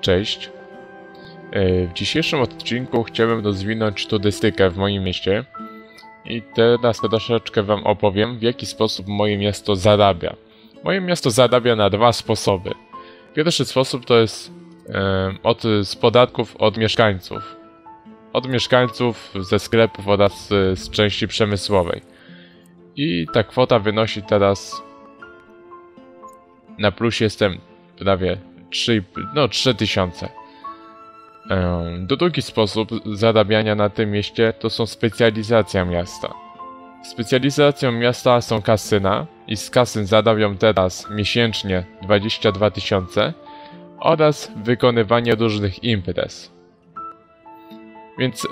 Cześć. E, W dzisiejszym odcinku chciałbym rozwinąć turystykę w moim mieście i teraz troszeczkę wam opowiem, w jaki sposób moje miasto zarabia. Moje miasto zarabia na dwa sposoby. Pierwszy sposób to jest e, od, z podatków od mieszkańców. Od mieszkańców ze sklepów oraz z części przemysłowej. I ta kwota wynosi teraz na plus jestem prawie 3, no 3000. Em, Drugi sposób zarabiania na tym mieście to są specjalizacja miasta. Specjalizacją miasta są kasyna i z kasyn zarabiam teraz miesięcznie 22 tysiące oraz wykonywanie różnych imprez. Więc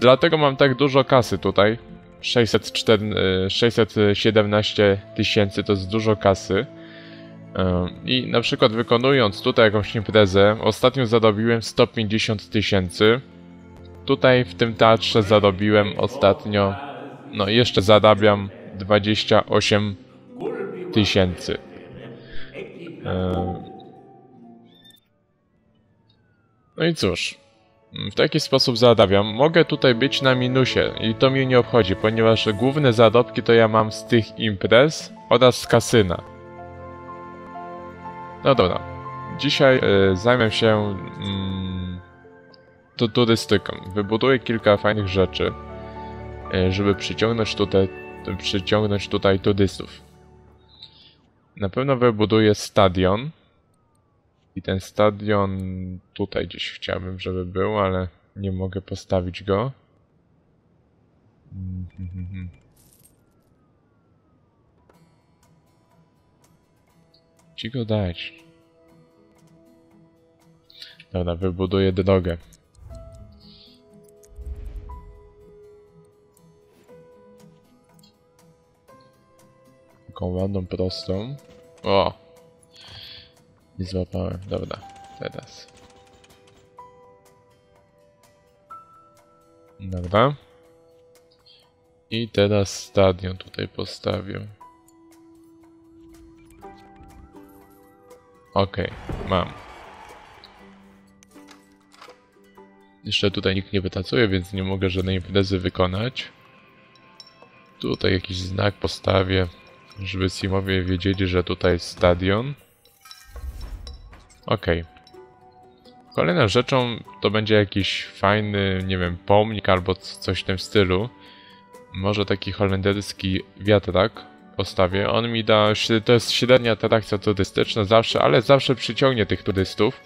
dlatego mam tak dużo kasy tutaj. 604, e, 617 tysięcy to jest dużo kasy. I na przykład wykonując tutaj jakąś imprezę, ostatnio zarobiłem 150 tysięcy. Tutaj w tym teatrze zarobiłem ostatnio, no jeszcze zarabiam 28 tysięcy. No i cóż, w taki sposób zarabiam. Mogę tutaj być na minusie i to mnie nie obchodzi, ponieważ główne zarobki to ja mam z tych imprez oraz z kasyna. No dobra. Dzisiaj e, zajmę się mm, tu- turystyką. Wybuduję kilka fajnych rzeczy, e, żeby przyciągnąć tutaj, przyciągnąć tutaj turystów. Na pewno wybuduję stadion. I ten stadion tutaj gdzieś chciałbym, żeby był, ale nie mogę postawić go. Mhm. Ci go dać. Dobra, wybuduję drogę. Taką ładną, prostą. O! Nie złapałem. Dobra, teraz. Dobra. I teraz stadion tutaj postawię. Okej, mam. Jeszcze tutaj nikt nie pracuje, więc nie mogę żadnej imprezy wykonać. Tutaj jakiś znak postawię, żeby Simowie wiedzieli, że tutaj jest stadion. Okej. Kolejną rzeczą to będzie jakiś fajny, nie wiem, pomnik albo coś w tym stylu. Może taki holenderski wiatrak postawię. On mi da, to jest średnia atrakcja turystyczna zawsze, ale zawsze przyciągnie tych turystów.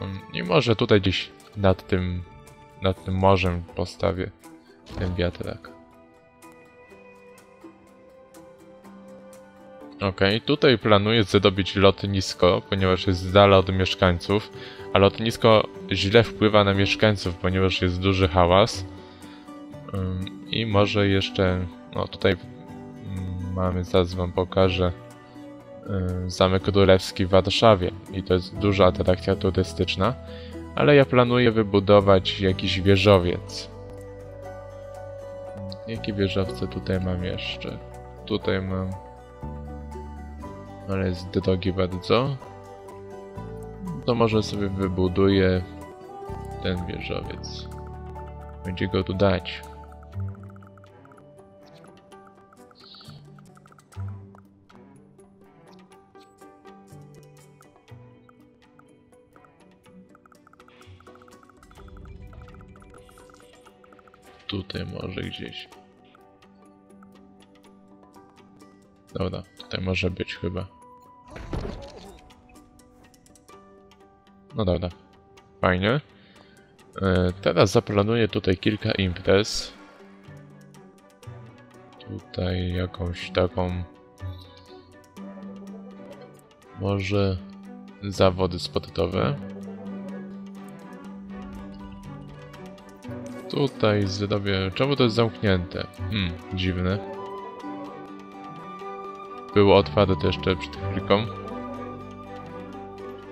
Mm, I może tutaj gdzieś nad tym, nad tym morzem postawię ten wiatrak. Okej, tutaj planuję zdobyć lotnisko, ponieważ jest z dala od mieszkańców, a lotnisko źle wpływa na mieszkańców, ponieważ jest duży hałas. Ym, I może jeszcze, no tutaj mm, mamy, zaraz wam pokażę, y, Zamek Królewski w Warszawie i to jest duża atrakcja turystyczna, ale ja planuję wybudować jakiś wieżowiec. Jakie wieżowce tutaj mam jeszcze? Tutaj mam... Ale jest drogi bardzo. To może sobie wybuduję ten wieżowiec. Będzie go tu dać. Tutaj może gdzieś. Dobra, tutaj może być chyba. No dobra, fajnie. E, teraz zaplanuję tutaj kilka imprez. Tutaj jakąś taką. Może zawody sportowe. Tutaj zrobię. Czemu to jest zamknięte? Hmm, dziwne. Było otwarte jeszcze przed chwilką.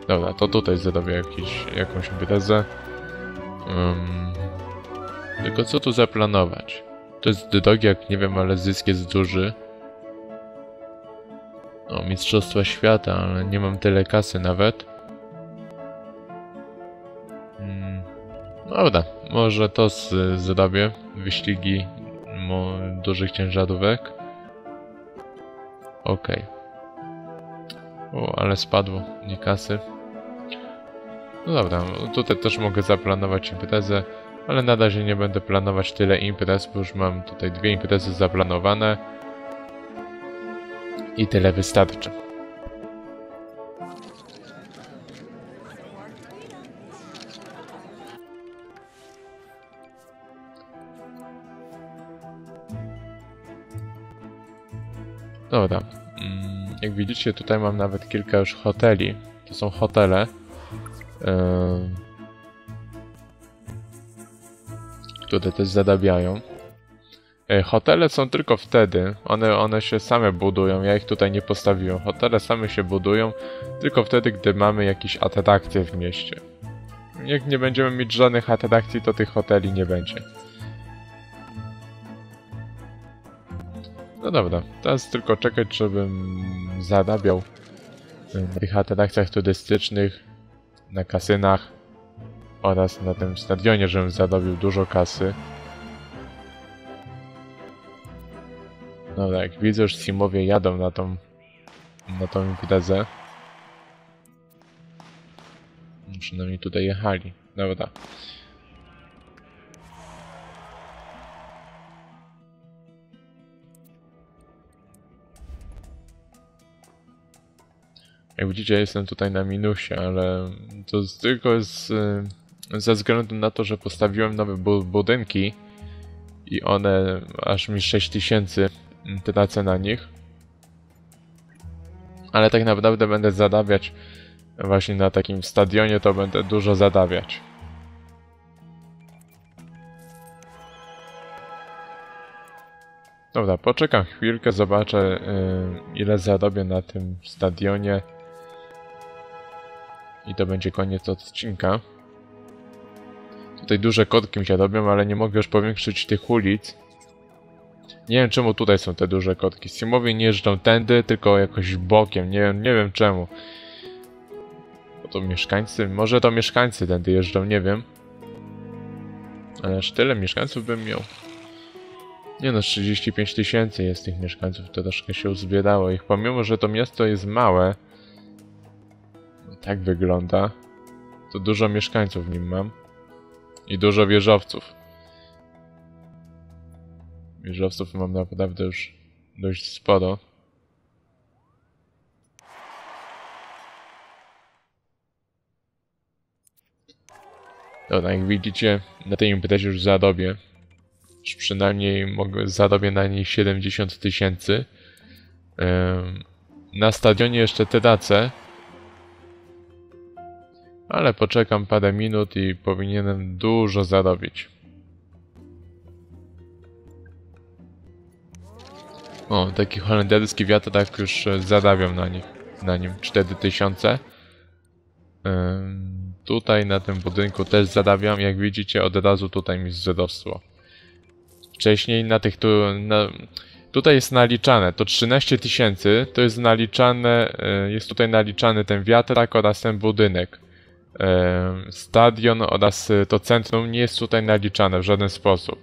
Dobra, to tutaj zrobię jakiś, jakąś imprezę. Ym, tylko co tu zaplanować? To jest drogie, jak nie wiem, ale zysk jest duży. O, Mistrzostwa Świata, ale nie mam tyle kasy nawet. Dobra, może to zrobię. Wyścigi dużych ciężarówek. Okej. O, ale spadło, nie kasy. No dobra, tutaj też mogę zaplanować imprezę, ale na razie nie będę planować tyle imprez, bo już mam tutaj dwie imprezy zaplanowane. I tyle wystarczy. Dobra. Mm, Jak widzicie, tutaj mam nawet kilka już hoteli. To są hotele. em, które też zadabiają. E, Hotele są tylko wtedy, one, one się same budują, ja ich tutaj nie postawiłem. Hotele same się budują tylko wtedy, gdy mamy jakieś atrakcje w mieście. Jak nie będziemy mieć żadnych atrakcji, to tych hoteli nie będzie. No dobra, teraz tylko czekać, żebym zarabiał y, na tych atrakcjach turystycznych, na kasynach oraz na tym stadionie, żebym zarobił dużo kasy. Dobra, jak widzę, już Simowie jadą na tą, na tą imprezę. Przynajmniej tutaj jechali. Dobra. Jak widzicie, jestem tutaj na minusie, ale to z- tylko jest y, ze względu na to, że postawiłem nowe bu budynki i one aż mi 6000 tracę na nich. Ale tak naprawdę będę zadawiać właśnie na takim stadionie, to będę dużo zadawiać. Dobra, poczekam chwilkę, zobaczę y, ile zarobię na tym stadionie. I to będzie koniec odcinka. Tutaj duże kotki mi się robią, ale nie mogę już powiększyć tych ulic. Nie wiem czemu tutaj są te duże kotki. Simowie nie jeżdżą tędy, tylko jakoś bokiem. Nie nie wiem czemu. Bo to mieszkańcy, może to mieszkańcy tędy jeżdżą, nie wiem. Ale aż tyle mieszkańców bym miał. Nie no, 35 tysięcy jest tych mieszkańców, to troszkę się uzbierało ich. Pomimo, że to miasto jest małe, tak wygląda, to dużo mieszkańców w nim mam. I dużo wieżowców. Wieżowców mam naprawdę już dość sporo. Dobra, jak widzicie, na tej imprezie już zarobię. Już przynajmniej mogę, zarobię na niej 70 tysięcy. Na stadionie jeszcze tracę. Ale poczekam parę minut i powinienem dużo zarobić. O, taki holenderski wiatrak już e, zarabiam na nich, na nim 4000. Ym, tutaj na tym budynku też zarabiam, jak widzicie od razu tutaj mi wzrosło. Wcześniej na tych tu, na, tutaj jest naliczane, to 13 tysięcy, to jest naliczane, e, jest tutaj naliczany ten wiatrak oraz ten budynek. Stadion oraz e, to centrum nie jest tutaj naliczane w żaden sposób.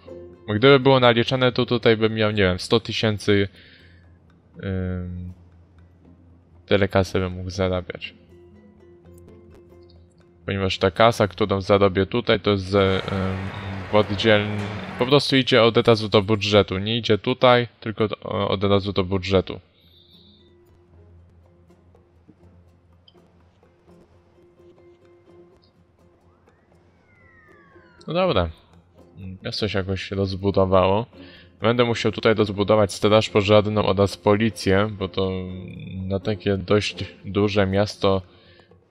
Gdyby było naliczane, to tutaj bym miał, nie wiem, 100 tysięcy tyle kasy bym mógł zarabiać. Ponieważ ta kasa, którą zarobię tutaj, to jest w oddzielnym... Po prostu idzie od razu do budżetu. Nie idzie tutaj, tylko od razu do budżetu. No dobra. Miasto się jakoś rozbudowało. Będę musiał tutaj rozbudować straż pożarną oraz policję, bo to na takie dość duże miasto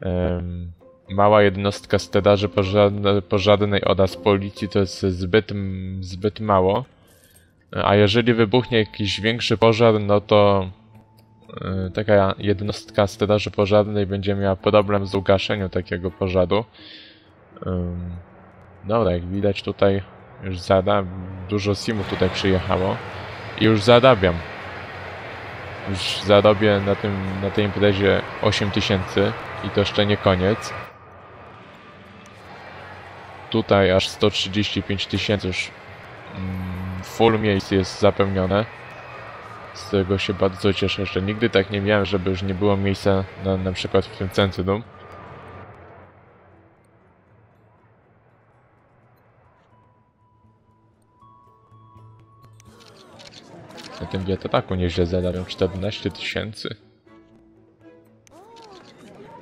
em, mała jednostka straży pożarne, pożarnej oraz policji to jest zbyt, zbyt mało. A jeżeli wybuchnie jakiś większy pożar, no to e, taka jednostka straży pożarnej będzie miała problem z ugaszeniem takiego pożaru. Dobra, jak widać tutaj już zada, dużo simów tutaj przyjechało i już zarabiam. Już zarobię na tym, na tej imprezie 8000 i to jeszcze nie koniec. tutaj aż 135 tysięcy już mm, full miejsc jest zapełnione. Z tego się bardzo cieszę, że nigdy tak nie miałem, żeby już nie było miejsca na, na przykład w tym centrum. Na tym dietetaku nieźle zarabiam 14 tysięcy.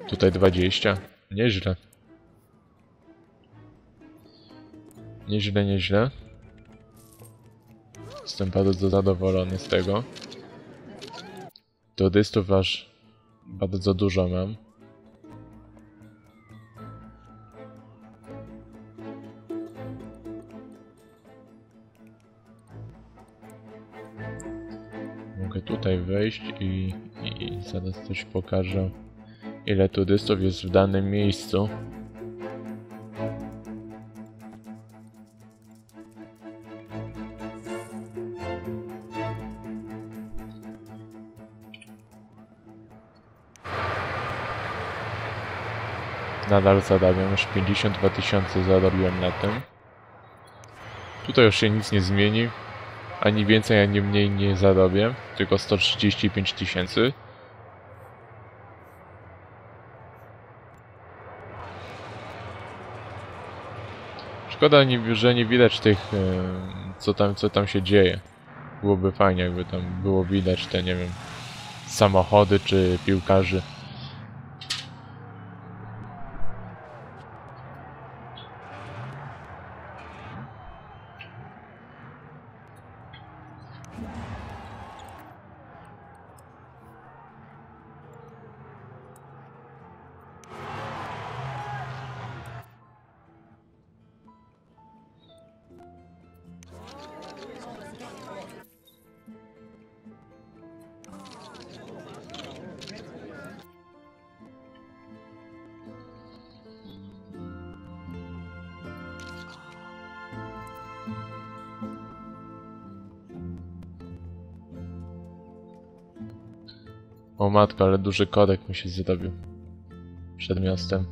Tutaj 20. Nieźle. Nieźle, nieźle. Jestem bardzo zadowolony z tego. Turystów aż bardzo dużo mam. Mogę tutaj wejść i, i, i zaraz coś pokażę. Ile turystów jest w danym miejscu. Nadal zarabiam, już 52 tysiące zarobiłem na tym. Tutaj już się nic nie zmieni. Ani więcej, ani mniej nie zarobię. Tylko 135 tysięcy. Szkoda, że nie widać tych, e, co tam, co tam się dzieje. Byłoby fajnie, jakby tam było widać te, nie wiem, samochody czy piłkarzy. O matko, ale duży korek mi się zrobił. Przed miastem.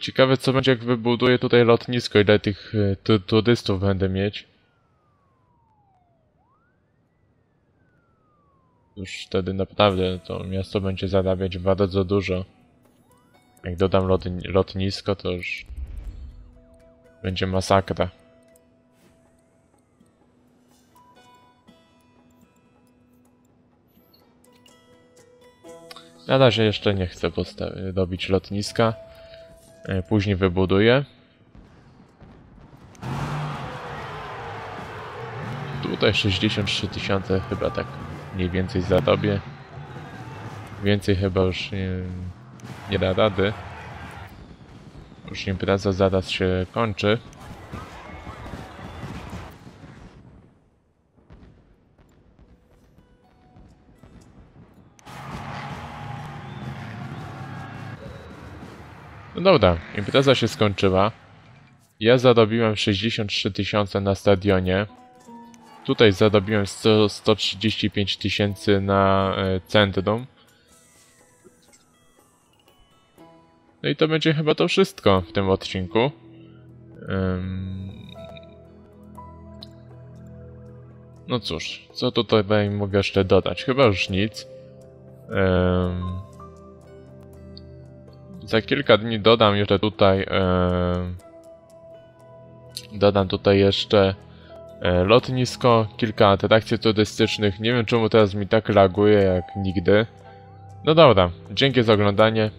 Ciekawe co będzie jak wybuduję tutaj lotnisko, ile tych e, tu turystów będę mieć. Już wtedy naprawdę to miasto będzie zarabiać bardzo dużo. Jak dodam lot, lotnisko, to już będzie masakra. Na razie jeszcze nie chcę robić lotniska. E, Później wybuduję. Tutaj 63 tysiące chyba tak mniej więcej zarobię. Więcej chyba już nie, nie da rady. Już impreza zaraz się kończy. No dobra, impreza się skończyła. Ja zarobiłem 63 tysiące na stadionie. Tutaj zarobiłem 100, 135 tysięcy na e, centrum. No i to będzie chyba to wszystko w tym odcinku. No cóż, co tutaj mogę jeszcze dodać? Chyba już nic. Za kilka dni dodam jeszcze tutaj. Dodam tutaj jeszcze e, lotnisko, kilka atrakcji turystycznych. Nie wiem czemu teraz mi tak laguje jak nigdy. No dobra, dzięki za oglądanie.